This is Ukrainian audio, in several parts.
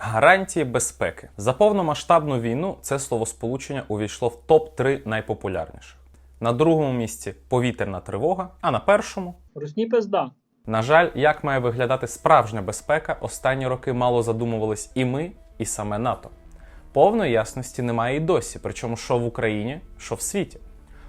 Гарантії безпеки за повномасштабну війну це словосполучення увійшло в топ 3 найпопулярніших. На другому місці повітряна тривога, а на першому Русні пизда. на жаль, як має виглядати справжня безпека, останні роки мало задумувались і ми, і саме НАТО. Повної ясності немає і досі, причому що в Україні, що в світі.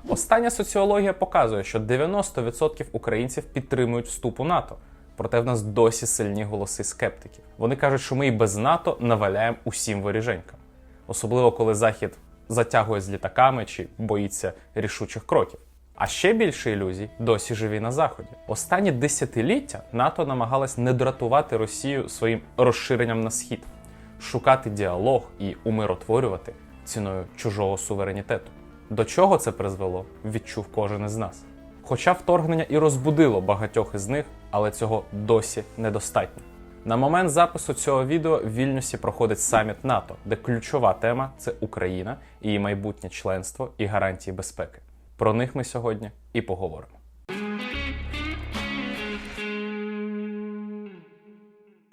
Остання соціологія показує, що 90% українців підтримують вступ у НАТО. Проте в нас досі сильні голоси скептиків. Вони кажуть, що ми і без НАТО наваляємо усім воріженькам, особливо коли Захід затягує з літаками чи боїться рішучих кроків. А ще більше ілюзій досі живі на заході. Останні десятиліття НАТО намагалось не дратувати Росію своїм розширенням на схід, шукати діалог і умиротворювати ціною чужого суверенітету. До чого це призвело, відчув кожен із нас. Хоча вторгнення і розбудило багатьох із них, але цього досі недостатньо. На момент запису цього відео в Вільнюсі проходить саміт НАТО, де ключова тема це Україна, її майбутнє членство і гарантії безпеки. Про них ми сьогодні і поговоримо.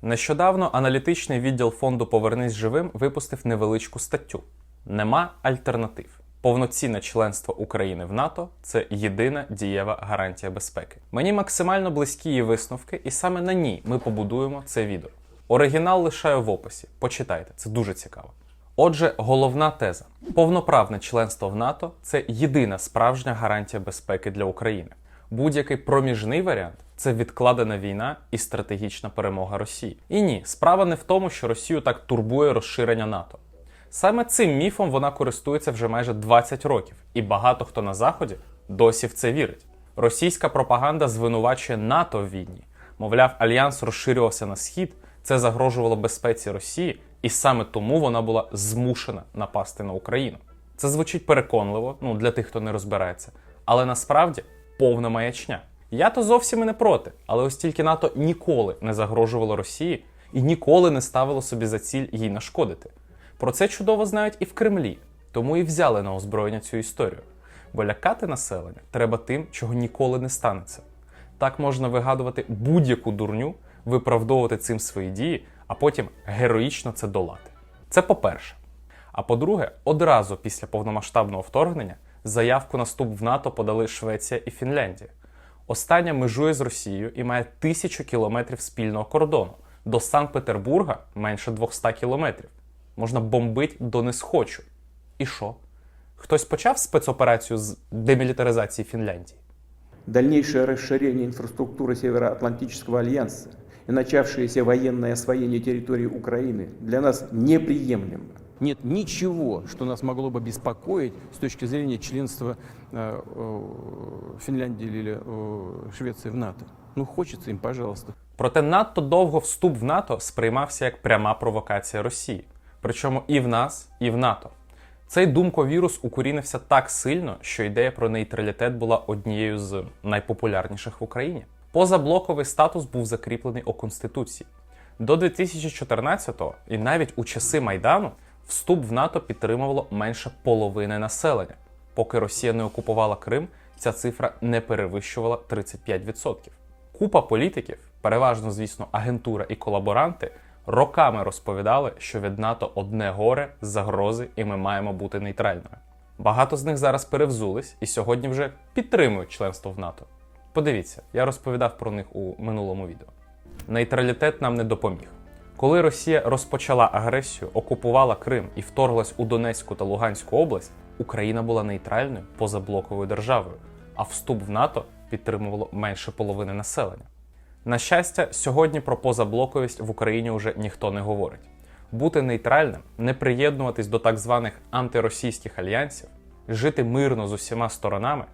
Нещодавно аналітичний відділ фонду Повернись живим випустив невеличку статтю: Нема альтернатив. Повноцінне членство України в НАТО це єдина дієва гарантія безпеки. Мені максимально близькі її висновки, і саме на ній ми побудуємо це відео. Оригінал лишаю в описі. Почитайте, це дуже цікаво. Отже, головна теза: повноправне членство в НАТО це єдина справжня гарантія безпеки для України. Будь-який проміжний варіант це відкладена війна і стратегічна перемога Росії. І ні, справа не в тому, що Росію так турбує розширення НАТО. Саме цим міфом вона користується вже майже 20 років, і багато хто на Заході досі в це вірить. Російська пропаганда звинувачує НАТО в війні. Мовляв, альянс розширювався на схід, це загрожувало безпеці Росії, і саме тому вона була змушена напасти на Україну. Це звучить переконливо, ну для тих, хто не розбирається, але насправді повна маячня. Я то зовсім і не проти, але ось тільки НАТО ніколи не загрожувало Росії і ніколи не ставило собі за ціль їй нашкодити. Про це чудово знають і в Кремлі, тому і взяли на озброєння цю історію. Бо лякати населення треба тим, чого ніколи не станеться. Так можна вигадувати будь-яку дурню, виправдовувати цим свої дії, а потім героїчно це долати. Це по-перше. А по-друге, одразу після повномасштабного вторгнення заявку на вступ в НАТО подали Швеція і Фінляндія. Остання межує з Росією і має тисячу кілометрів спільного кордону. До Санкт-Петербурга менше 200 кілометрів Можна бомбить до не схочу. І що? Хтось почав спецоперацію з демілітаризації Фінляндії? Дальнейшее расширение инфраструктуры Североатлантического альянса и начавшееся военное освоение территории Украины для нас неприемлемо. Нет ничего, что нас могло бы беспокоить с точки зрения членства э, э, Финляндии или э, Швеции в НАТО. Ну, хочется им, пожалуйста. Проте надто довго вступ в НАТО сприймався як пряма провокація Росії. Причому і в нас, і в НАТО. Цей думковірус укорінився так сильно, що ідея про нейтралітет була однією з найпопулярніших в Україні. Позаблоковий статус був закріплений у Конституції. До 2014-го і навіть у часи Майдану вступ в НАТО підтримувало менше половини населення. Поки Росія не окупувала Крим, ця цифра не перевищувала 35%. Купа політиків, переважно, звісно, агентура і колаборанти, роками розповідали, що від НАТО одне горе, загрози, і ми маємо бути нейтральними. Багато з них зараз перевзулись і сьогодні вже підтримують членство в НАТО. Подивіться, я розповідав про них у минулому відео. Нейтралітет нам не допоміг. Коли Росія розпочала агресію, окупувала Крим і вторглась у Донецьку та Луганську область, Україна була нейтральною позаблоковою державою, а вступ в НАТО підтримувало менше половини населення. На щастя, сьогодні про позаблоковість в Україні вже ніхто не говорить. Бути нейтральним, не приєднуватись до так званих антиросійських альянсів, жити мирно з усіма сторонами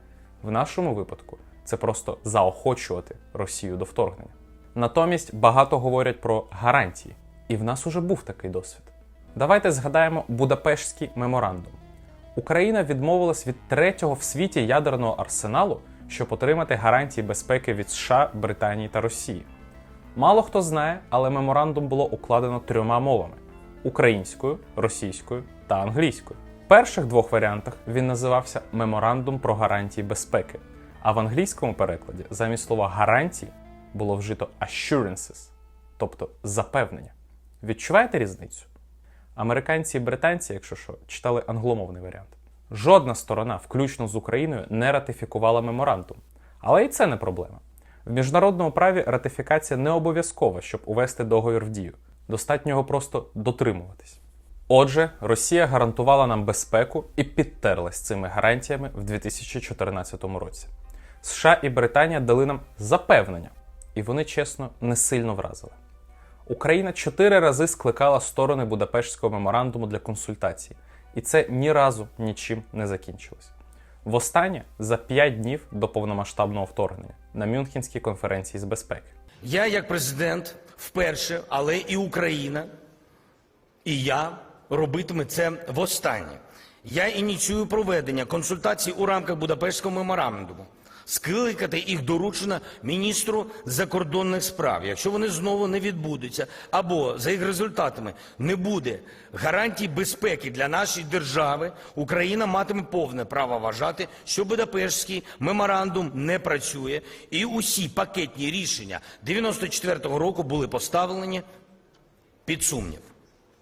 в нашому випадку це просто заохочувати Росію до вторгнення. Натомість багато говорять про гарантії, і в нас уже був такий досвід. Давайте згадаємо Будапештський меморандум. Україна відмовилась від третього в світі ядерного арсеналу, щоб отримати гарантії безпеки від США, Британії та Росії. Мало хто знає, але меморандум було укладено трьома мовами: українською, російською та англійською. В перших двох варіантах він називався Меморандум про гарантії безпеки, а в англійському перекладі замість слова гарантії було вжито assurances, тобто запевнення. Відчуваєте різницю? Американці і британці, якщо що, читали англомовний варіант. Жодна сторона, включно з Україною, не ратифікувала меморандум. Але і це не проблема. В міжнародному праві ратифікація не обов'язкова, щоб увести договір в дію. Достатньо його просто дотримуватись. Отже, Росія гарантувала нам безпеку і підтерлась цими гарантіями в 2014 році. США і Британія дали нам запевнення, і вони чесно не сильно вразили. Україна чотири рази скликала сторони Будапештського меморандуму для консультацій, і це ні разу нічим не закінчилось. Востаннє за п'ять днів до повномасштабного вторгнення на Мюнхенській конференції з безпеки. Я, як президент, вперше, але і Україна, і я робитиме це востаннє. Я ініціюю проведення консультацій у рамках Будапештського меморандуму. Скликати їх доручено міністру закордонних справ. Якщо вони знову не відбудуться, або за їх результатами не буде гарантій безпеки для нашої держави, Україна матиме повне право вважати, що Будапештський меморандум не працює, і усі пакетні рішення 94-го року були поставлені під сумнів.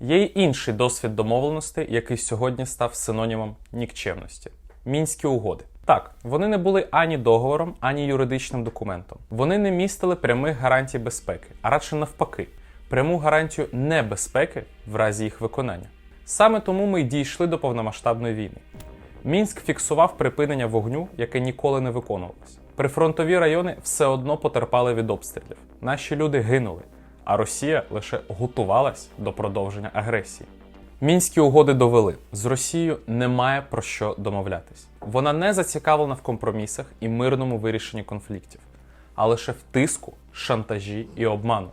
Є й інший досвід домовленостей, який сьогодні став синонімом нікчемності мінські угоди. Так, вони не були ані договором, ані юридичним документом. Вони не містили прямих гарантій безпеки, а радше навпаки, пряму гарантію небезпеки в разі їх виконання. Саме тому ми й дійшли до повномасштабної війни. Мінськ фіксував припинення вогню, яке ніколи не виконувалось. Прифронтові райони все одно потерпали від обстрілів. Наші люди гинули, а Росія лише готувалась до продовження агресії. Мінські угоди довели, з Росією немає про що домовлятись. Вона не зацікавлена в компромісах і мирному вирішенні конфліктів, а лише в тиску, шантажі і обману.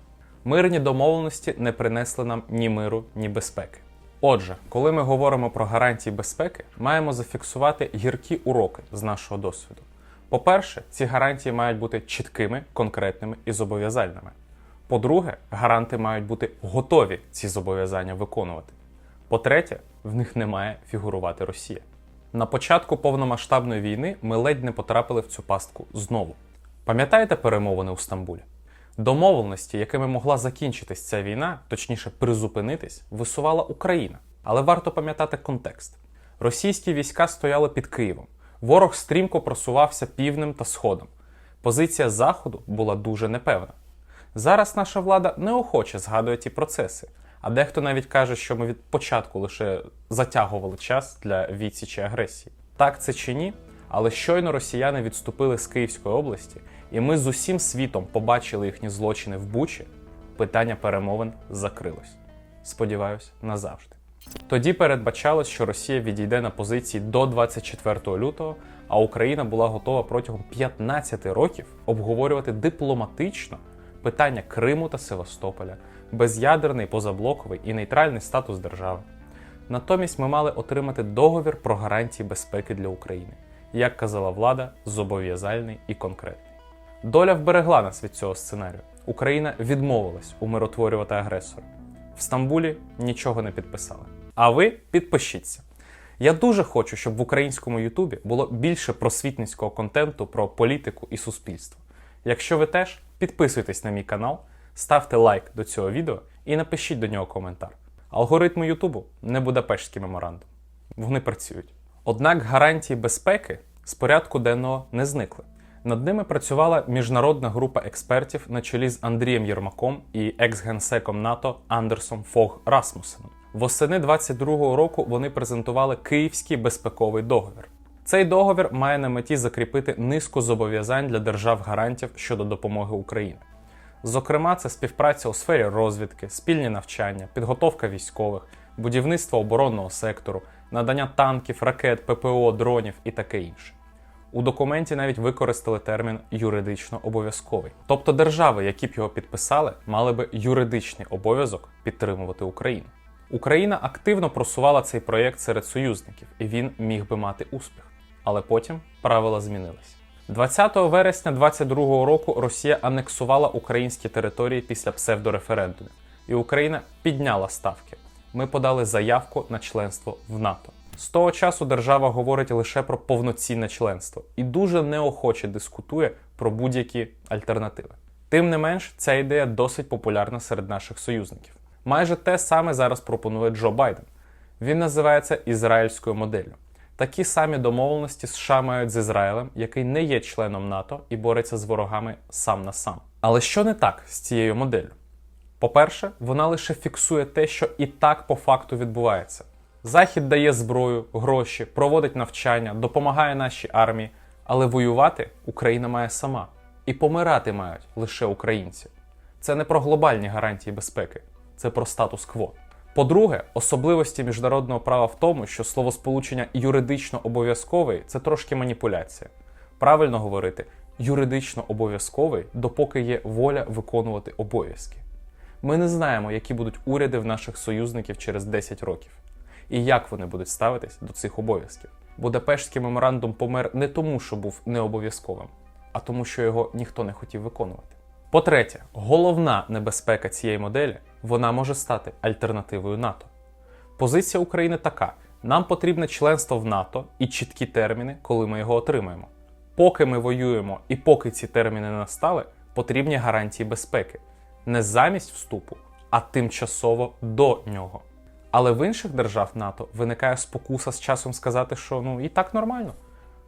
Мирні домовленості не принесли нам ні миру, ні безпеки. Отже, коли ми говоримо про гарантії безпеки, маємо зафіксувати гіркі уроки з нашого досвіду. По-перше, ці гарантії мають бути чіткими, конкретними і зобов'язальними. По-друге, гаранти мають бути готові ці зобов'язання виконувати. По-третє, в них не має фігурувати Росія. На початку повномасштабної війни ми ледь не потрапили в цю пастку знову. Пам'ятаєте перемовини у Стамбулі? Домовленості, якими могла закінчитись ця війна, точніше призупинитись, висувала Україна. Але варто пам'ятати контекст: російські війська стояли під Києвом, ворог стрімко просувався півднем та сходом. Позиція Заходу була дуже непевна. Зараз наша влада неохоче згадує ті процеси, а дехто навіть каже, що ми від початку лише затягували час для відсічі агресії. Так це чи ні? Але щойно росіяни відступили з Київської області, і ми з усім світом побачили їхні злочини в Бучі. Питання перемовин закрилось. Сподіваюсь, назавжди. Тоді передбачалось, що Росія відійде на позиції до 24 лютого, а Україна була готова протягом 15 років обговорювати дипломатично питання Криму та Севастополя, без'ядерний, позаблоковий і нейтральний статус держави. Натомість ми мали отримати договір про гарантії безпеки для України, як казала влада, зобов'язальний і конкретний. Доля вберегла нас від цього сценарію. Україна відмовилась умиротворювати агресора. В Стамбулі нічого не підписали. А ви підпишіться. Я дуже хочу, щоб в українському Ютубі було більше просвітницького контенту про політику і суспільство. Якщо ви теж підписуйтесь на мій канал, ставте лайк до цього відео і напишіть до нього коментар. Алгоритми Ютубу не Будапештський меморандум. Вони працюють. Однак гарантії безпеки з порядку денного не зникли. Над ними працювала міжнародна група експертів на чолі з Андрієм Єрмаком і екс-генсеком НАТО Андерсом Фог Расмусеном. Восени 22-го року вони презентували Київський безпековий договір. Цей договір має на меті закріпити низку зобов'язань для держав-гарантів щодо допомоги Україні. Зокрема, це співпраця у сфері розвідки, спільні навчання, підготовка військових, будівництво оборонного сектору, надання танків, ракет, ППО, дронів і таке інше. У документі навіть використали термін юридично обов'язковий. Тобто держави, які б його підписали, мали би юридичний обов'язок підтримувати Україну. Україна активно просувала цей проєкт серед союзників, і він міг би мати успіх. Але потім правила змінились. 20 вересня 2022 року Росія анексувала українські території після псевдореферендумів, і Україна підняла ставки. Ми подали заявку на членство в НАТО. З того часу держава говорить лише про повноцінне членство і дуже неохоче дискутує про будь-які альтернативи. Тим не менш, ця ідея досить популярна серед наших союзників. Майже те саме зараз пропонує Джо Байден. Він називається ізраїльською моделлю. Такі самі домовленості США мають з Ізраїлем, який не є членом НАТО і бореться з ворогами сам на сам. Але що не так з цією моделлю? По-перше, вона лише фіксує те, що і так по факту відбувається. Захід дає зброю, гроші, проводить навчання, допомагає нашій армії, але воювати Україна має сама. І помирати мають лише українці. Це не про глобальні гарантії безпеки, це про статус-кво. По-друге, особливості міжнародного права в тому, що словосполучення юридично обов'язковий це трошки маніпуляція. Правильно говорити, юридично обов'язковий, допоки є воля виконувати обов'язки. Ми не знаємо, які будуть уряди в наших союзників через 10 років, і як вони будуть ставитись до цих обов'язків. Будапештський меморандум помер не тому, що був необов'язковим, а тому, що його ніхто не хотів виконувати. По-третє, головна небезпека цієї моделі вона може стати альтернативою НАТО. Позиція України така: нам потрібне членство в НАТО і чіткі терміни, коли ми його отримаємо. Поки ми воюємо і поки ці терміни не настали, потрібні гарантії безпеки не замість вступу, а тимчасово до нього. Але в інших держав НАТО виникає спокуса з часом сказати, що ну і так нормально,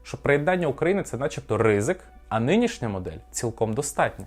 що приєднання України це начебто ризик, а нинішня модель цілком достатня.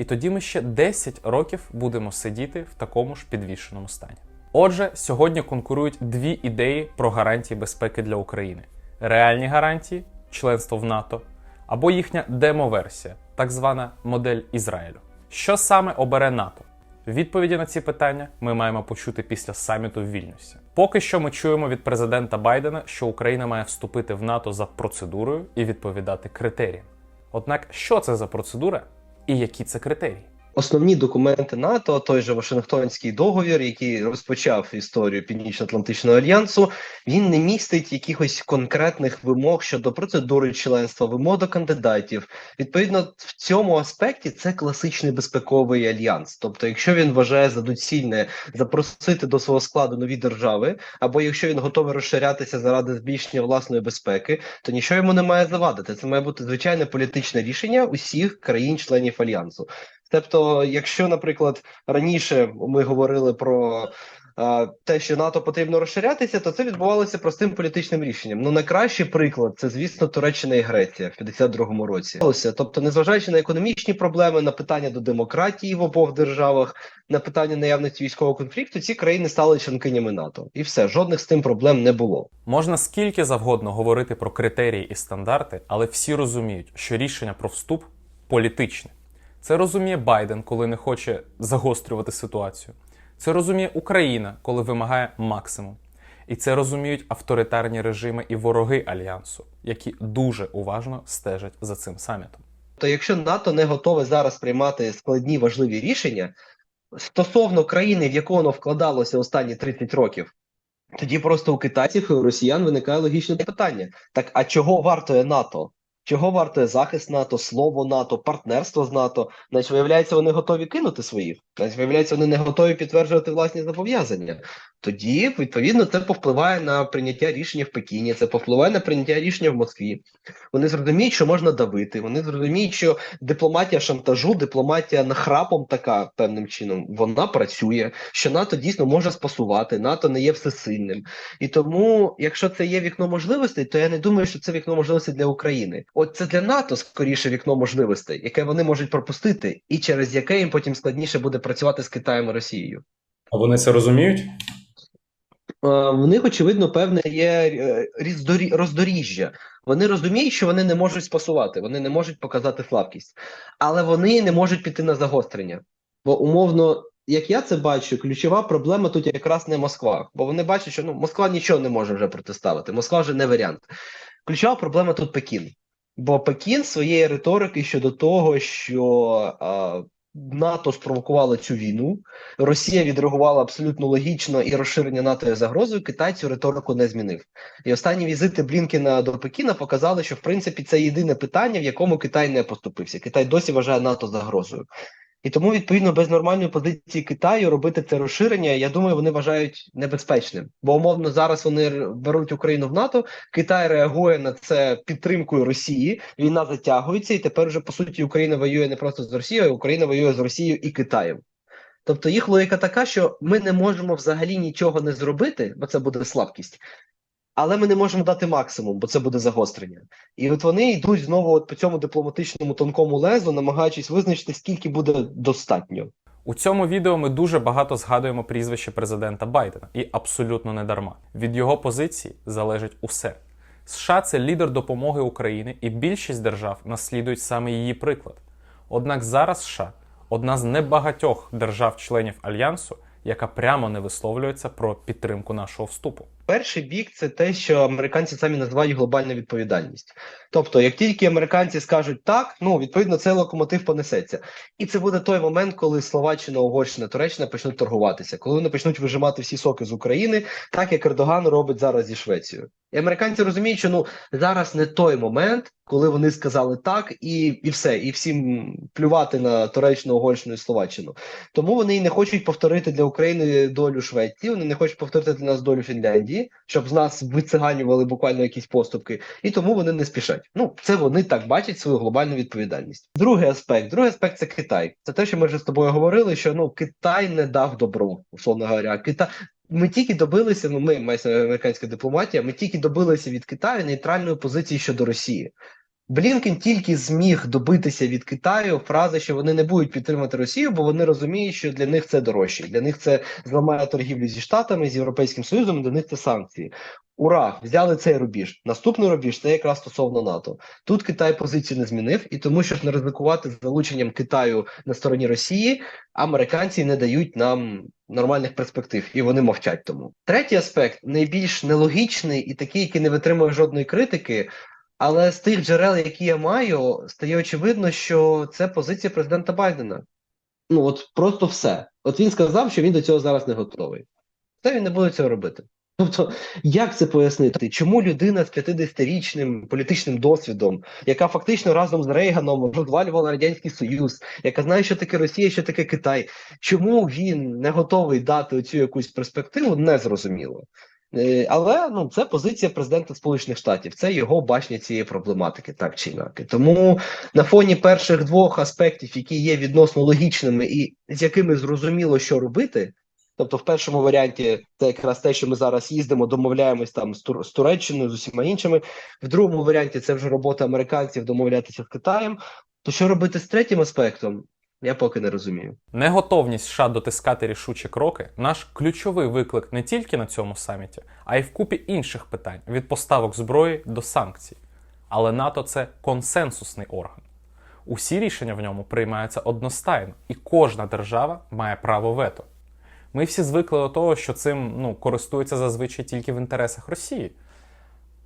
І тоді ми ще 10 років будемо сидіти в такому ж підвішеному стані. Отже, сьогодні конкурують дві ідеї про гарантії безпеки для України: реальні гарантії, членство в НАТО, або їхня демо-версія, так звана модель Ізраїлю. Що саме обере НАТО? Відповіді на ці питання ми маємо почути після саміту в Вільнюсі. Поки що ми чуємо від президента Байдена, що Україна має вступити в НАТО за процедурою і відповідати критеріям. Однак, що це за процедура і які це критерії? Основні документи НАТО, той же Вашингтонський договір, який розпочав історію Північно-Атлантичного альянсу, він не містить якихось конкретних вимог щодо процедури членства, вимог до кандидатів. Відповідно, в цьому аспекті це класичний безпековий альянс. Тобто, якщо він вважає за доцільне запросити до свого складу нові держави, або якщо він готовий розширятися заради збільшення власної безпеки, то нічого йому не має завадити. Це має бути звичайне політичне рішення усіх країн-членів альянсу. Тобто, якщо, наприклад, раніше ми говорили про а, те, що НАТО потрібно розширятися, то це відбувалося простим політичним рішенням. Ну, найкращий приклад це, звісно, Туреччина і Греція в 52-му році. Тобто, незважаючи на економічні проблеми, на питання до демократії в обох державах, на питання наявності військового конфлікту, ці країни стали членкинями НАТО, і все жодних з тим проблем не було. Можна скільки завгодно говорити про критерії і стандарти, але всі розуміють, що рішення про вступ політичне. Це розуміє Байден, коли не хоче загострювати ситуацію. Це розуміє Україна, коли вимагає максимум. І це розуміють авторитарні режими і вороги альянсу, які дуже уважно стежать за цим самітом. То якщо НАТО не готове зараз приймати складні важливі рішення стосовно країни, в яку воно вкладалося останні 30 років, тоді просто у китайців і у росіян виникає логічне питання: так а чого вартує НАТО? Чого вартує захист НАТО, слово НАТО, партнерство з НАТО? Значить, виявляється, вони готові кинути своїх. Значить, виявляється, вони не готові підтверджувати власні зобов'язання. Тоді, відповідно, це повпливає на прийняття рішення в Пекіні, це повпливає на прийняття рішення в Москві. Вони зрозуміють, що можна давити. Вони зрозуміють, що дипломатія шантажу, дипломатія нахрапом така певним чином, вона працює. Що НАТО дійсно може спасувати, НАТО не є всесильним. І тому, якщо це є вікно можливостей, то я не думаю, що це вікно можливостей для України. От це для НАТО скоріше вікно можливостей, яке вони можуть пропустити, і через яке їм потім складніше буде працювати з Китаєм і Росією. А вони це розуміють? Е, В них, очевидно, певне є е, роздоріжжя. Вони розуміють, що вони не можуть спасувати, вони не можуть показати слабкість, але вони не можуть піти на загострення. Бо умовно, як я це бачу, ключова проблема тут якраз не Москва. Бо вони бачать, що ну, Москва нічого не може вже протиставити. Москва вже не варіант. Ключова проблема тут Пекін. Бо Пекін своєї риторики щодо того, що а, НАТО спровокувало цю війну, Росія відреагувала абсолютно логічно і розширення НАТО є загрозою. Китай цю риторику не змінив. І останні візити Блінкіна до Пекіна показали, що в принципі це єдине питання, в якому Китай не поступився. Китай досі вважає НАТО загрозою. І тому, відповідно, без нормальної позиції Китаю робити це розширення, я думаю, вони вважають небезпечним. Бо умовно зараз вони беруть Україну в НАТО. Китай реагує на це підтримкою Росії. Війна затягується, і тепер вже по суті Україна воює не просто з Росією, а Україна воює з Росією і Китаєм. Тобто їх логіка така, що ми не можемо взагалі нічого не зробити, бо це буде слабкість. Але ми не можемо дати максимум, бо це буде загострення. І от вони йдуть знову от по цьому дипломатичному тонкому лезу, намагаючись визначити, скільки буде достатньо. У цьому відео ми дуже багато згадуємо прізвище президента Байдена, і абсолютно не дарма. Від його позиції залежить усе. США це лідер допомоги Україні, і більшість держав наслідують саме її приклад. Однак зараз США одна з небагатьох держав-членів альянсу, яка прямо не висловлюється про підтримку нашого вступу. Перший бік це те, що американці самі називають глобальна відповідальність. Тобто, як тільки американці скажуть так, ну відповідно цей локомотив понесеться. І це буде той момент, коли Словаччина, Угорщина, Туреччина почнуть торгуватися, коли вони почнуть вижимати всі соки з України, так як Ердоган робить зараз зі Швецією. І американці розуміють, що ну зараз не той момент, коли вони сказали так, і, і все, і всім плювати на Туреччину, Угорщину і Словаччину. Тому вони і не хочуть повторити для України долю Швеції, вони не хочуть повторити для нас долю Фінляндії, щоб з нас вициганювали буквально якісь поступки, і тому вони не спішать. Ну, це вони так бачать свою глобальну відповідальність. Другий аспект, другий аспект це Китай. Це те, що ми вже з тобою говорили, що ну Китай не дав добро, условно говоря. Китай. Ми тільки добилися, ну ми майже американська дипломатія, ми тільки добилися від Китаю нейтральної позиції щодо Росії. Блінкен тільки зміг добитися від Китаю фрази, що вони не будуть підтримувати Росію, бо вони розуміють, що для них це дорожче. Для них це зламає торгівлю зі Штатами, з Європейським Союзом, для них це санкції. Ура! Взяли цей рубіж. Наступний рубіж це якраз стосовно НАТО. Тут Китай позицію не змінив, і тому, щоб не ризикувати з залученням Китаю на стороні Росії, американці не дають нам нормальних перспектив, і вони мовчать тому. Третій аспект найбільш нелогічний і такий, який не витримує жодної критики. Але з тих джерел, які я маю, стає очевидно, що це позиція президента Байдена. Ну от просто все. От він сказав, що він до цього зараз не готовий. Це він не буде цього робити. Тобто, як це пояснити? Чому людина з 50-річним політичним досвідом, яка фактично разом з Рейганом розвалювала радянський союз, яка знає, що таке Росія, що таке Китай, чому він не готовий дати оцю якусь перспективу, не зрозуміло. Е, Але ну це позиція президента Сполучених Штатів, це його бачення цієї проблематики, так чи інакше. Тому на фоні перших двох аспектів, які є відносно логічними і з якими зрозуміло, що робити. Тобто, в першому варіанті це якраз те, що ми зараз їздимо, домовляємось там з, Тур з Туреччиною, з усіма іншими. В другому варіанті це вже робота американців домовлятися з Китаєм. То що робити з третім аспектом? Я поки не розумію. Неготовність США дотискати рішучі кроки наш ключовий виклик не тільки на цьому саміті, а й в купі інших питань від поставок зброї до санкцій. Але НАТО це консенсусний орган. Усі рішення в ньому приймаються одностайно, і кожна держава має право вето. Ми всі звикли до того, що цим ну, користуються зазвичай тільки в інтересах Росії.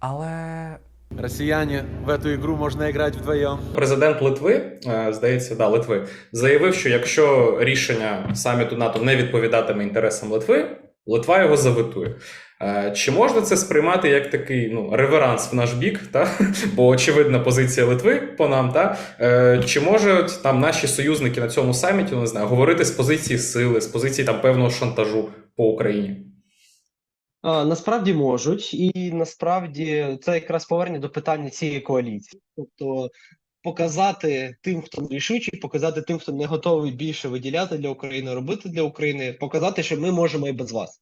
Але Россияне, в эту игру можно играть вдвоем. Президент Литви, е, здається, да, Литви, заявив, що якщо рішення саміту НАТО не відповідатиме інтересам Литви, Литва його заветує. Е, Чи можна це сприймати як такий ну, реверанс в наш бік, та? бо очевидна позиція Литви по нам, та? Е, чи можуть там наші союзники на цьому саміті, ну, не знаю, говорити з позиції сили, з позиції там певного шантажу по Україні? Насправді можуть, і насправді це якраз повернення до питання цієї коаліції. Тобто показати тим, хто рішучий, показати тим, хто не готовий більше виділяти для України, робити для України, показати, що ми можемо і без вас.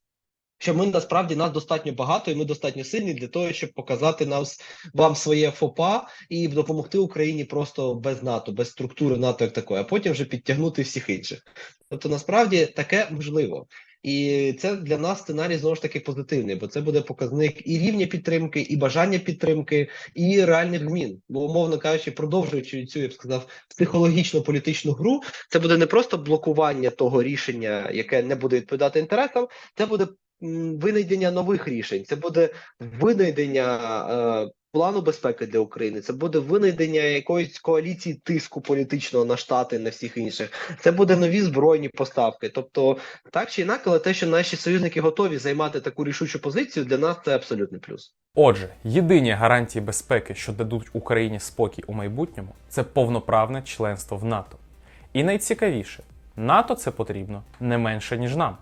Що ми насправді нас достатньо багато, і ми достатньо сильні для того, щоб показати нас вам своє ФОПа і допомогти Україні просто без НАТО, без структури НАТО як такої, а потім вже підтягнути всіх інших. Тобто, насправді таке можливо. І це для нас сценарій знову ж таки позитивний, бо це буде показник і рівня підтримки, і бажання підтримки, і реальних змін. Бо, умовно кажучи, продовжуючи цю, я б сказав, психологічно політичну гру, це буде не просто блокування того рішення, яке не буде відповідати інтересам, це буде винайдення нових рішень, це буде винайдення. Е, Плану безпеки для України це буде винайдення якоїсь коаліції тиску політичного на штати на всіх інших. Це буде нові збройні поставки. Тобто, так чи інакше, але те, що наші союзники готові займати таку рішучу позицію, для нас це абсолютний плюс. Отже, єдині гарантії безпеки, що дадуть Україні спокій у майбутньому, це повноправне членство в НАТО. І найцікавіше, НАТО це потрібно не менше, ніж нам.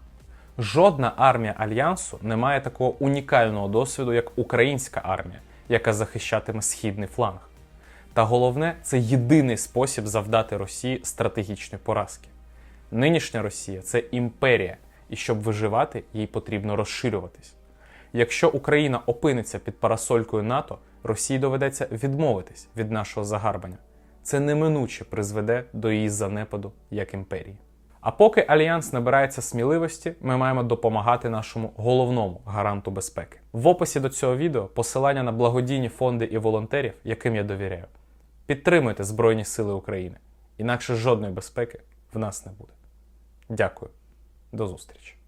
Жодна армія альянсу не має такого унікального досвіду, як українська армія, яка захищатиме східний фланг. Та головне, це єдиний спосіб завдати Росії стратегічної поразки. Нинішня Росія це імперія, і щоб виживати, їй потрібно розширюватись. Якщо Україна опиниться під парасолькою НАТО, Росії доведеться відмовитись від нашого загарбання. Це неминуче призведе до її занепаду як імперії. А поки альянс набирається сміливості, ми маємо допомагати нашому головному гаранту безпеки. В описі до цього відео посилання на благодійні фонди і волонтерів, яким я довіряю. Підтримуйте Збройні Сили України, інакше жодної безпеки в нас не буде. Дякую. До зустрічі.